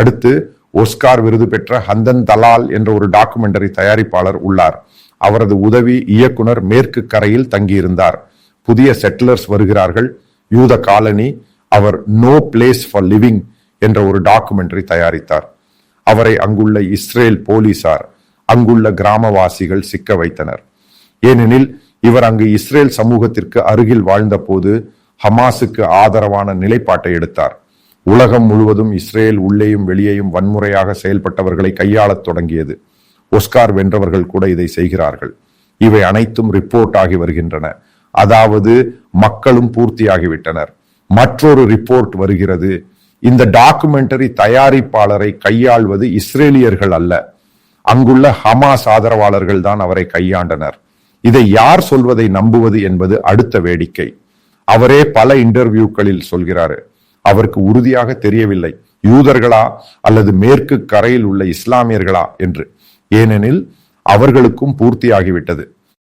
அடுத்து ஒஸ்கார் விருது பெற்ற ஹந்தன் தலால் என்ற ஒரு டாக்குமெண்டரி தயாரிப்பாளர் உள்ளார். அவரது உதவி இயக்குனர் மேற்கு கரையில் தங்கியிருந்தார். புதிய செட்டிலர்ஸ் வருகிறார்கள். யூத காலனி அவர் நோ பிளேஸ் ஃபார் லிவிங் என்ற ஒரு டாக்குமெண்டரி தயாரித்தார். அவரை அங்குள்ள இஸ்ரேல் போலீசார் அங்குள்ள கிராமவாசிகள் சிக்க வைத்தனர். ஏனெனில் இவர் அங்கு இஸ்ரேல் சமூகத்திற்கு அருகில் வாழ்ந்தபோது ஹமாஸுக்கு ஆதரவான நிலைப்பாட்டை எடுத்தார். உலகம் முழுவதும் இஸ்ரேல் உள்ளேயும் வெளியேயும் வன்முறையாக செயல்பட்டவர்களை கையாளத் தொடங்கியது. ஒஸ்கார் வென்றவர்கள் கூட இதை செய்கிறார்கள். இவை அனைத்தும் ரிப்போர்ட் ஆகி வருகின்றன. அதாவது மக்களும் பூர்த்தியாகிவிட்டனர். மற்றொரு ரிப்போர்ட் வருகிறது. இந்த டாக்குமெண்டரி தயாரிப்பாளரை கையாள்வது இஸ்ரேலியர்கள் அல்ல. அங்குள்ள ஹமாஸ் ஆதரவாளர்கள் தான் அவரை கையாண்டனர். இதை யார் சொல்வதை நம்புவது என்பது அடுத்த வேடிக்கை. அவரே பல இன்டர்வியூக்களில் சொல்கிறாரு. அவருக்கு உறுதியாக தெரியவில்லை. யூதர்களா அல்லது மேற்கு கரையில் உள்ள இஸ்லாமியர்களா என்று. ஏனெனில் அவர்களுக்கும் பூர்த்தியாகிவிட்டது.